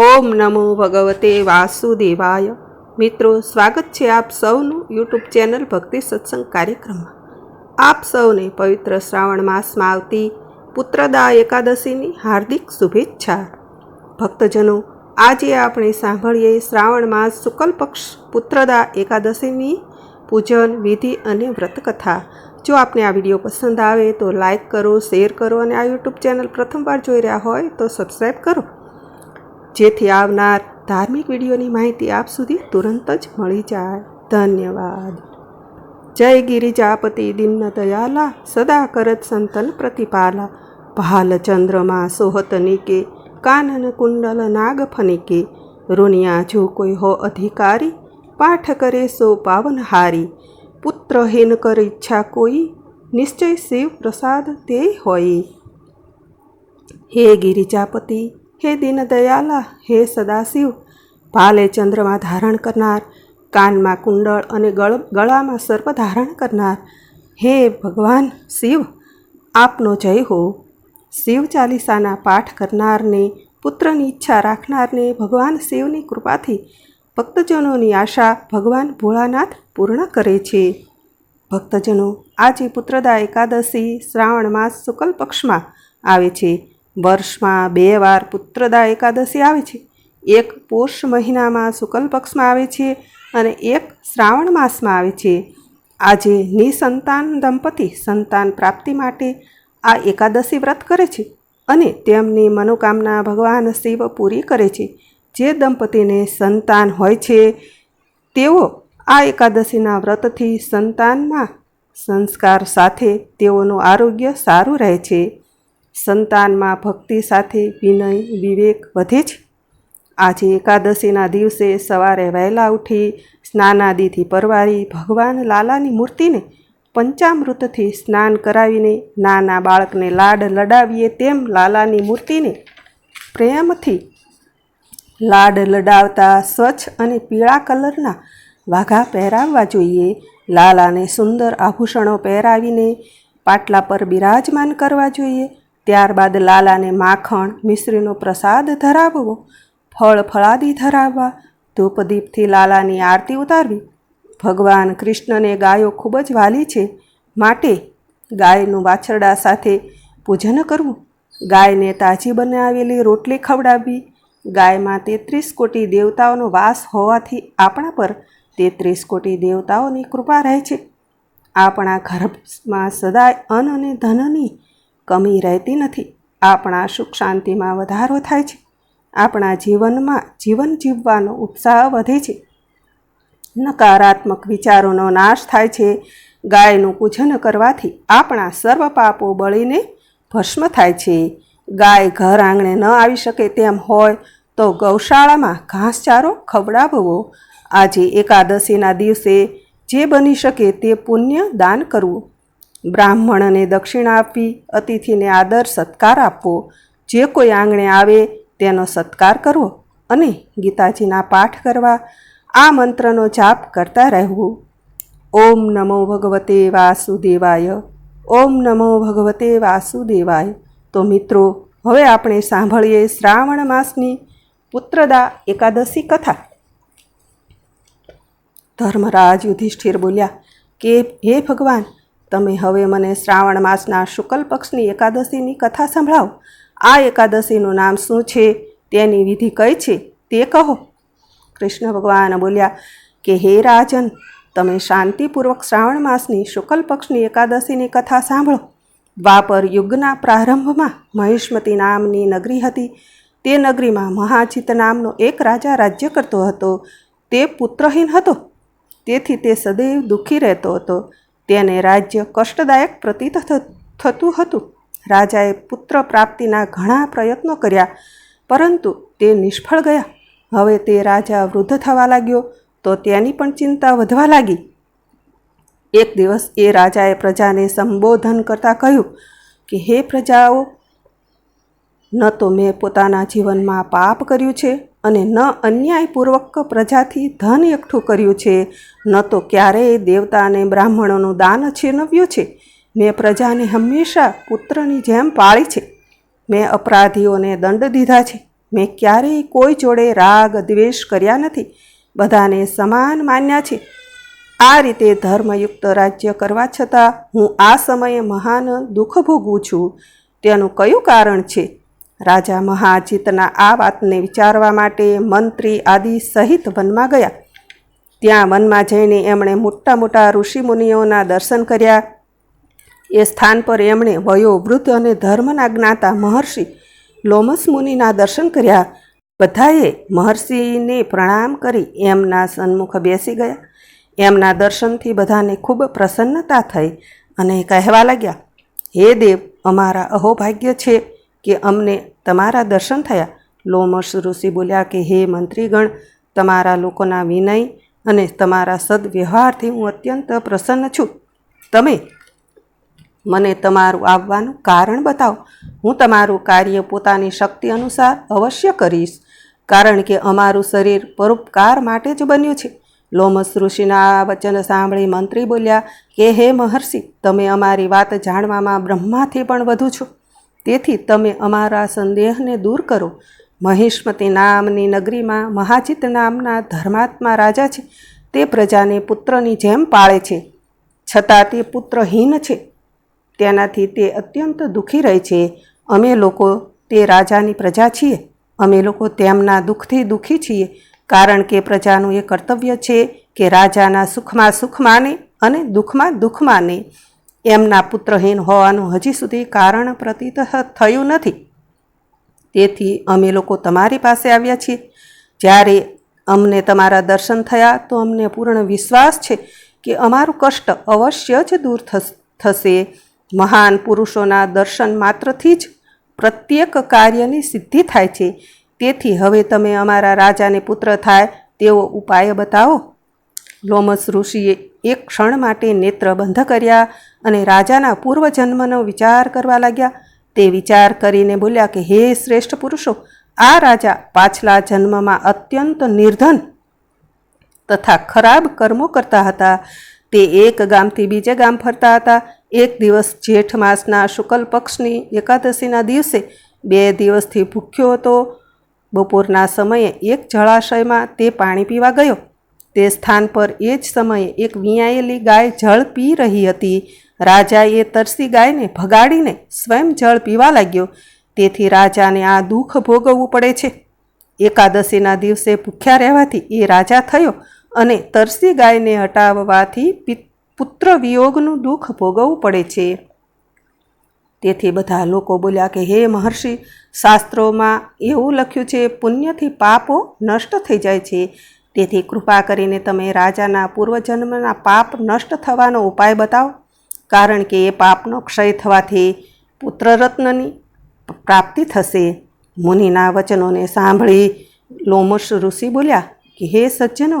ઓમ નમો ભગવતે વાસુદેવાય. મિત્રો, સ્વાગત છે આપ સૌનું યુટ્યુબ ચેનલ ભક્તિ સત્સંગ કાર્યક્રમમાં. આપ સૌને પવિત્ર શ્રાવણ માસમાં આવતી પુત્રદા એકાદશીની હાર્દિક શુભેચ્છા. ભક્તજનો, આજે આપણે સાંભળીએ શ્રાવણ માસ શુક્લ પક્ષ પુત્રદા એકાદશીની પૂજન, વિધિ અને વ્રતકથા. જો આપને આ વીડિયો પસંદ આવે તો લાઈક કરો, શેર કરો અને આ યુટ્યુબ ચેનલ પ્રથમવાર જોઈ રહ્યા હોય તો સબસ્ક્રાઈબ કરો. જેથી આવનાર ધાર્મિક વિડીયોની માહિતી આપ સુધી તુરંત જ મળી જાય. ધન્યવાદ. જય ગિરિજાપતિ દિન દયાલા સદા કરત સંતન પ્રતિપાલા. ભાલ ચંદ્રમાં સોહત નિકે, કાનન કુંડલ નાગ ફનિકે રુનિયા જો કોઈ હો અધિકારી, પાઠ કરે સો પાવનહારી. પુત્ર હેન કર ઈચ્છા કોઈ, નિશ્ચય શિવ પ્રસાદ તે હોય. હે ગિરિજાપતિ હે દીનદયાલા હે સદાશિવ. ભાલે ચંદ્રમાં ધારણ કરનાર, કાનમાં કુંડળ અને ગળ, ગળામાં સર્પ ધારણ કરનાર. હે ભગવાન શિવ, આપનો જય હો. શિવ ચાલીસાના પાઠ કરનારને, પુત્રની ઈચ્છા રાખનારને ભગવાન શિવની કૃપાથી ભક્તજનોની આશા ભગવાન ભોળાનાથ પૂર્ણ કરે છે. ભક્તજનો આજે પુત્રદા એકાદશી શ્રાવણ માસ શુક્લ પક્ષમાં આવે છે. વર્ષમાં બે વાર પુત્રદા એકાદશી આવે છે. એક પોષ મહિનામાં શુક્લ પક્ષમાં આવે છે અને એક શ્રાવણ માસમાં આવે છે. આજે નિસંતાન દંપતી સંતાન પ્રાપ્તિ માટે આ એકાદશી વ્રત કરે છે અને તેમની મનોકામના ભગવાન શિવ પૂરી કરે છે. જે દંપતીને સંતાન હોય છે, તેઓ આ એકાદશીના વ્રતથી સંતાનમાં સંસ્કાર સાથે તેઓનું આરોગ્ય સારું રહે છે. સંતાનમાં ભક્તિ સાથે વિનય, વિવેક વધે છે. આજે એકાદશીના દિવસે સવારે વહેલા ઉઠી સ્નાનાદિથી પરવારી ભગવાન લાલાની મૂર્તિને પંચામૃતથી સ્નાન કરાવીને નાના બાળકને લાડ લડાવીએ તેમ લાલાની મૂર્તિને પ્રેમથી લાડ લડાવતા સ્વચ્છ અને પીળા કલરના વાઘા પહેરાવવા જોઈએ. લાલાને સુંદર આભૂષણો પહેરાવીને પાટલા પર બિરાજમાન કરવા જોઈએ. ત્યારબાદ લાલાને માખણ, મિશ્રીનો પ્રસાદ ધરાવવો, ફળ ફળાદી ધરાવવા, ધૂપદીપથી લાલાની આરતી ઉતારવી. ભગવાન કૃષ્ણને ગાયો ખૂબ જ વાલી છે, માટે ગાયનું વાછરડા સાથે પૂજન કરવું. ગાયને તાજી બનાવેલી રોટલી ખવડાવવી. ગાયમાં તેત્રીસ કોટી દેવતાઓનો વાસ હોવાથી આપણા પર તેત્રીસ કોટી દેવતાઓની કૃપા રહે છે. આપણા ઘરમાં સદાય અન્ન અને ધનની કમી રહેતી નથી. આપણા સુખ શાંતિમાં વધારો થાય છે. આપણા જીવનમાં જીવન જીવવાનો ઉત્સાહ વધે છે. નકારાત્મક વિચારોનો નાશ થાય છે. ગાયનું પૂજન કરવાથી આપણા સર્વ પાપો બળીને ભસ્મ થાય છે. ગાય ઘર આંગણે ન આવી શકે તેમ હોય તો ગૌશાળામાં ઘાસચારો ખવડાવવો. આજે એકાદશીના દિવસે જે બની શકે તે પુણ્ય દાન કરવું. બ્રાહ્મણને દક્ષિણા આપવી અતિથિને આદર સત્કાર આપવો. જે કોઈ આંગણે આવે તેનો સત્કાર કરવો અને ગીતાજીના પાઠ કરવા. આ મંત્રનો જાપ કરતા રહેવું. ઓમ નમો ભગવતે વાસુદેવાય. ઓમ નમો ભગવતે વાસુદેવાય. તો મિત્રો, હવે આપણે સાંભળીએ શ્રાવણ માસની પુત્રદા એકાદશી કથા. ધર્મરાજ યુધિષ્ઠિર બોલ્યા, કે હે ભગવાન તમે હવે મને શ્રાવણ માસના શુક્લ પક્ષની એકાદશીની કથા સંભળાવો. આ એકાદશીનું નામ શું છે, તેની વિધિ કઈ છે, તે કહો. કૃષ્ણ ભગવાન બોલ્યા, કે હે રાજન, તમે શાંતિપૂર્વક શ્રાવણ માસની શુક્લ પક્ષની એકાદશીની કથા સાંભળો. દ્વાપર યુગના પ્રારંભમાં મહિષ્મતી નામની નગરી હતી. તે નગરીમાં મહાજીત નામનો એક રાજા રાજ્ય કરતો હતો. તે પુત્રહીન હતો. તેથી તે સદૈવ દુઃખી રહેતો હતો. તેને રાજ્ય કષ્ટદાયક પ્રતીત થતું હતું. રાજાએ પુત્ર પ્રાપ્તિના ઘણા પ્રયત્નો કર્યા, પરંતુ તે નિષ્ફળ ગયા. હવે તે રાજા વૃદ્ધ થવા લાગ્યો, તો તેની પણ ચિંતા વધવા લાગી. એક દિવસ એ રાજાએ પ્રજાને સંબોધન કરતાં કહ્યું કે, હે પ્રજાઓ, ન તો મેં પોતાના જીવનમાં પાપ કર્યું છે અને ન અન્યાયપૂર્વક પ્રજાથી ધન એકઠું કર્યું છે, ન તો ક્યારેય દેવતા અને બ્રાહ્મણોનું દાન છીનવ્યું છે. મેં પ્રજાને હંમેશા પુત્રની જેમ પાળી છે. મેં અપરાધીઓને દંડ દીધા છે. મેં ક્યારેય કોઈ જોડે રાગ, દ્વેષ કર્યા નથી. બધાને સમાન માન્યા છે. આ રીતે ધર્મયુક્ત રાજ્ય કરવા છતાં હું આ સમયે મહાન દુઃખ ભોગવું છું. તેનું કયું કારણ છે? રાજા મહાજીતના આ વાતને વિચારવા માટે મંત્રી આદિ સહિત વનમાં ગયા. ત્યાં વનમાં જઈને એમણે મોટા મોટા ઋષિમુનિઓના દર્શન કર્યા. એ સ્થાન પર એમણે વયો વૃદ્ધ અને ધર્મના જ્ઞાતા મહર્ષિ લોમસ મુનિના દર્શન કર્યા. બધાએ મહર્ષિને પ્રણામ કરી એમના સન્મુખ બેસી ગયા. એમના દર્શનથી બધાને ખૂબ પ્રસન્નતા થઈ અને કહેવા લાગ્યા, હે દેવ, અમારા અહોભાગ્ય છે કે અમને તમારા દર્શન થયા? લોમસ ઋષિ બોલ્યા કે, હે મંત્રીગણ, તમારા લોકોના વિનય અને તમારા સદવ્યવહારથી હું અત્યંત પ્રસન્ન છું. તમે મને તમારું આવવાનું કારણ બતાવો. હું તમારું કાર્ય પોતાની શક્તિ અનુસાર અવશ્ય કરીશ, કારણ કે અમારું શરીર પરોપકાર માટે જ બન્યું છે. લોમસ ઋષિના વચન સાંભળી મંત્રી બોલ્યા કે, હે મહર્ષિ, તમે અમારી વાત જાણવામાં બ્રહ્માથી પણ વધુ છો. તેથી તમે અમારા સંદેહને દૂર કરો. મહિષ્મતી નામની નગરીમાં મહાજીત નામના ધર્માત્મા રાજા છે. તે પ્રજાને પુત્રની જેમ પાળે છે. છતાં તે પુત્રહીન છે. તેનાથી તે અત્યંત દુઃખી રહે છે. અમે લોકો તે રાજાની પ્રજા છીએ. અમે લોકો તેમના દુઃખથી દુઃખી છીએ. કારણ કે પ્રજાનું એ કર્તવ્ય છે કે રાજાના સુખમાં સુખ માને અને દુઃખમાં દુઃખ માને. એમના પુત્રહીન હોવાનું હજી સુધી કારણ પ્રતીત થયું નથી. તેથી અમે લોકો તમારી પાસે આવ્યા છીએ. જ્યારે અમને તમારા દર્શન થયા, તો અમને પૂર્ણ વિશ્વાસ છે કે અમારું કષ્ટ અવશ્ય જ દૂર થશે. મહાન પુરુષોના દર્શન માત્રથી જ પ્રત્યેક કાર્યની સિદ્ધિ થાય છે. તેથી હવે તમે અમારા રાજાને પુત્ર થાય તેવો ઉપાય બતાવો. લોમસ ઋષિએ એક ક્ષણ માટે નેત્ર બંધ કર્યા અને રાજાના પૂર્વજન્મનો વિચાર કરવા લાગ્યા. તે વિચાર કરીને બોલ્યા કે, હે શ્રેષ્ઠ પુરુષો, આ રાજા પાછલા જન્મમાં અત્યંત નિર્ધન તથા ખરાબ કર્મો કરતા હતા. તે એક ગામથી બીજે ગામ ફરતા હતા. એક દિવસ જેઠ માસના શુક્લ પક્ષની એકાદશીના દિવસે બે દિવસથી ભૂખ્યો હતો. બપોરના સમયે એક જળાશયમાં તે પાણી પીવા ગયો. તે સ્થાન પર એ જ સમયે એક વિયાયેલી ગાય જળ પી રહી હતી. રાજાએ તરસી ગાયને ભગાડીને સ્વયં જળ પીવા લાગ્યો. તેથી રાજાને આ દુઃખ ભોગવવું પડે છે. એકાદશીના દિવસે ભૂખ્યા રહેવાથી એ રાજા થયો અને તરસી ગાયને હટાવવાથી પુત્ર વિયોગનું દુઃખ ભોગવવું પડે છે. તેથી બધા લોકો બોલ્યા કે, હે મહર્ષિ, શાસ્ત્રોમાં એવું લખ્યું છે, પુણ્યથી પાપો નષ્ટ થઈ જાય છે. તેથી કૃપા કરીને તમે રાજાના પૂર્વજન્મના પાપ નષ્ટ થવાનો ઉપાય બતાવો, કારણ કે એ પાપનો ક્ષય થવાથી પુત્રરત્નની પ્રાપ્તિ થશે. મુનિના વચનોને સાંભળી લોમશ ઋષિ બોલ્યા, કે હે સજ્જનો,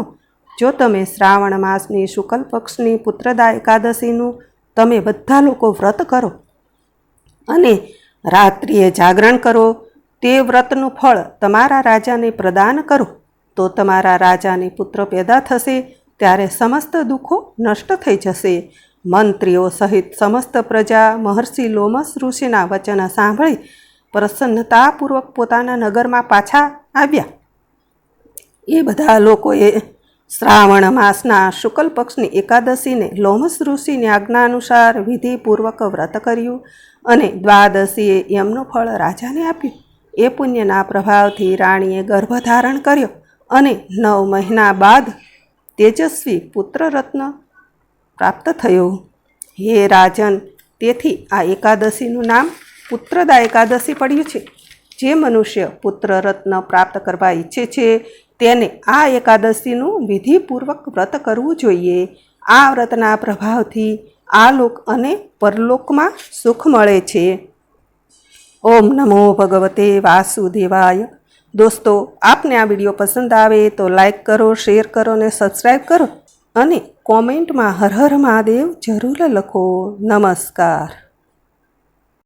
જો તમે શ્રાવણ માસની શુક્લ પક્ષની પુત્રદા એકાદશીનું તમે બધા લોકો વ્રત કરો અને રાત્રિએ જાગરણ કરો, તે વ્રતનું ફળ તમારા રાજાને પ્રદાન કરો. તો તમારા રાજાને પુત્ર પેદા થશે, ત્યારે સમસ્ત દુઃખો નષ્ટ થઈ જશે. મંત્રીઓ સહિત સમસ્ત પ્રજા મહર્ષિ લોમસ ઋષિના વચન સાંભળી પ્રસન્નતાપૂર્વક પોતાના નગરમાં પાછા આવ્યા. એ બધા લોકોએ શ્રાવણ માસના શુક્લ પક્ષની એકાદશીને લોમસ ઋષિની આજ્ઞા અનુસાર વિધિપૂર્વક વ્રત કર્યું અને દ્વાદશીએ યમનું ફળ રાજાને આપ્યું. એ પુણ્યના પ્રભાવથી રાણીએ ગર્ભ ધારણ કર્યો. અને નવ મહિના બાદ તેજસ્વી પુત્રરત્ન પ્રાપ્ત થયો. હે રાજન, તેથી આ એકાદશીનું નામ પુત્રદા એકાદશી પડ્યું છે. જે મનુષ્ય પુત્રરત્ન પ્રાપ્ત કરવા ઈચ્છે છે, તેને આ એકાદશીનું વિધિપૂર્વક વ્રત કરવું જોઈએ. આ વ્રતના પ્રભાવથી આ લોક અને પરલોકમાં સુખ મળે છે. ઓમ નમો ભગવતે વાસુદેવાય દોસ્તો, આપને આ વીડિયો પસંદ આવે તો લાઈક કરો, શેર કરો અને સબસ્ક્રાઈબ કરો. અને કોમેન્ટમાં હર હર મહાદેવ જરૂર લખો. નમસ્કાર.